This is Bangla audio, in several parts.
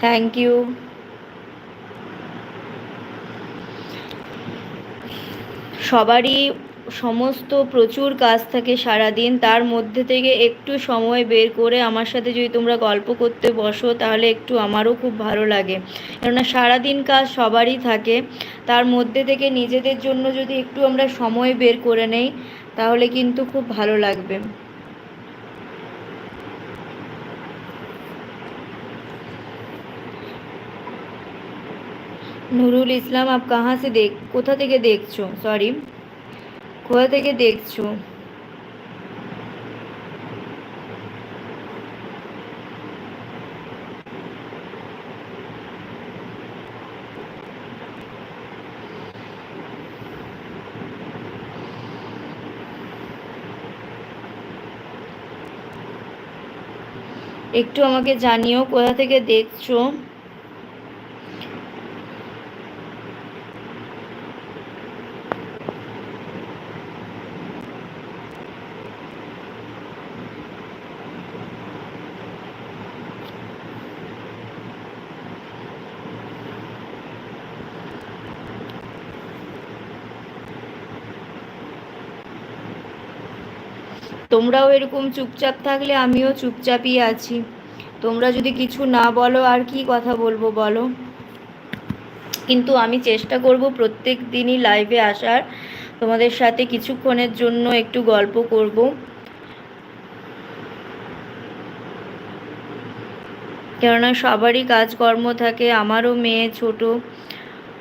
থ্যাংক ইউ সবারই সমস্ত প্রচুর কাজ থাকে সারাদিন, তার মধ্যে থেকে একটু সময় বের করে আমার সাথে যদি তোমরা গল্প করতে বসো, তাহলে একটু আমারও খুব ভালো লাগে। কেননা সারাদিন কাজ সবারই থাকে, তার মধ্যে থেকে নিজেদের জন্য যদি একটু আমরা সময় বের করে নেই, তাহলে কিন্তু খুব ভালো লাগবে। নুরুল ইসলাম, আপ কাহা সে দেখ, কোথা থেকে দেখছ? সরি কোথা থেকে দেখছ? একটু আমাকে জানিও কোথা থেকে দেখছ? তোমরাও এরকম চুপচাপ থাকলে আমিও চুপচাপই আছি। তোমরা যদি কিছু না বলো, আর কি কথা বলব বলো? কিন্তু আমি চেষ্টা করব প্রত্যেক দিনই লাইভে আসার। তোমাদের সাথে কিছুক্ষণের জন্য একটু গল্প করব। কেননা সবারই কাজকর্ম থাকে, আমারও মেয়ে ছোট,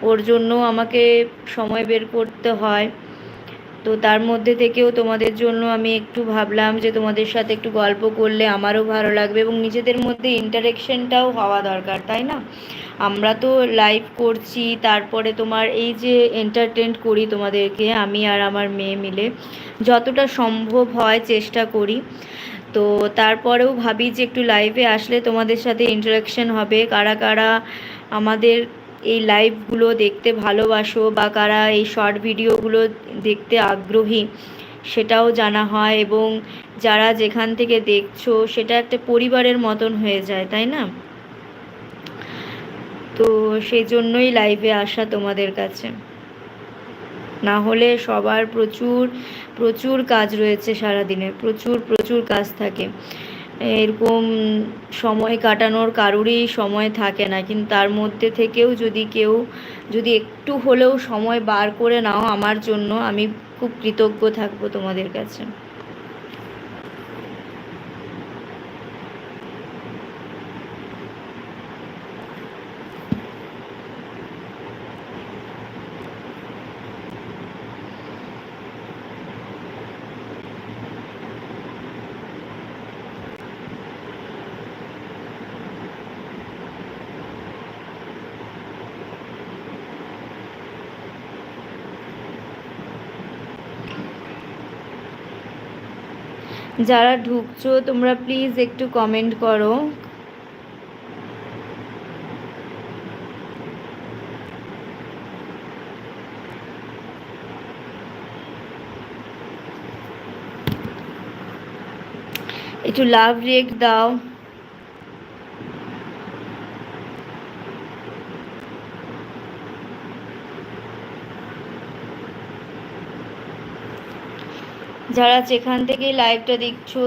ওর জন্য আমাকে সময় বের করতে হয়। তো তার মধ্যে থেকেও তোমাদের জন্য আমি একটু ভাবলাম যে তোমাদের সাথে একটু গল্প করলে আমারও ভালো লাগবে এবং নিজেদের মধ্যে ইন্টারেকশনটাও হওয়া দরকার, তাই না? আমরা তো লাইভ করছি, তারপরে তোমার এই যে এন্টারটেন করি তোমাদেরকে, আমি আর আমার মেয়ে মিলে, যতটা সম্ভব হয় চেষ্টা করি। তো তারপরেও ভাবি যে একটু লাইভে আসলে তোমাদের সাথে ইন্টারাকশন হবে, কারা কারা আমাদের এই লাইভগুলো দেখতে ভালোবাসো বা কারা এই শর্ট ভিডিওগুলো দেখতে আগ্রহী, সেটাও জানা হয় এবং যারা যেখান থেকে দেখছ, সেটা একটা পরিবারের মতন হয়ে যায়, তাই না? তো সেই জন্যই লাইভে আসা তোমাদের কাছে। না হলে সবার প্রচুর প্রচুর কাজ রয়েছে সারাদিনে, প্রচুর প্রচুর কাজ থাকে। এরকম সময় কাটানোর কারোরই সময় থাকে না। কিন্তু তার মধ্যে থেকেও যদি কেউ, যদি একটু হলেও সময় বার করে নাও আমার জন্য, আমি খুব কৃতজ্ঞ থাকব তোমাদের কাছে। যারা ঢুকছো তোমরা প্লিজ একটু কমেন্ট করো। একটু লাভ রিয়েক্ট দাও। जरा जेखान থেকে লাইভটা দেখছো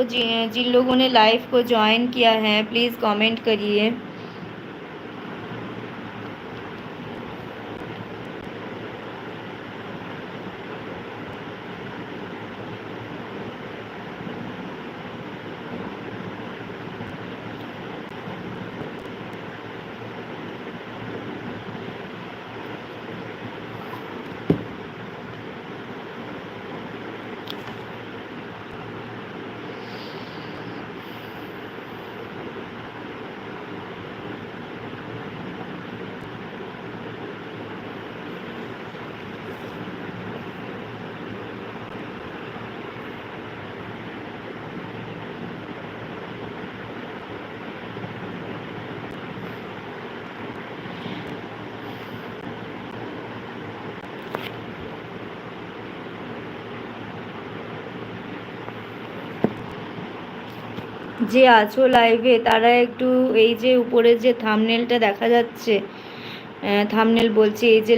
जिन लोगों ने लाइव को ज्वाइन किया है प्लीज़ कमेंट करिए যে আছো লাইভে তারা একটু এই যে উপরে যে থামনেলটা দেখা যাচ্ছে থামনেল বলছি এই যে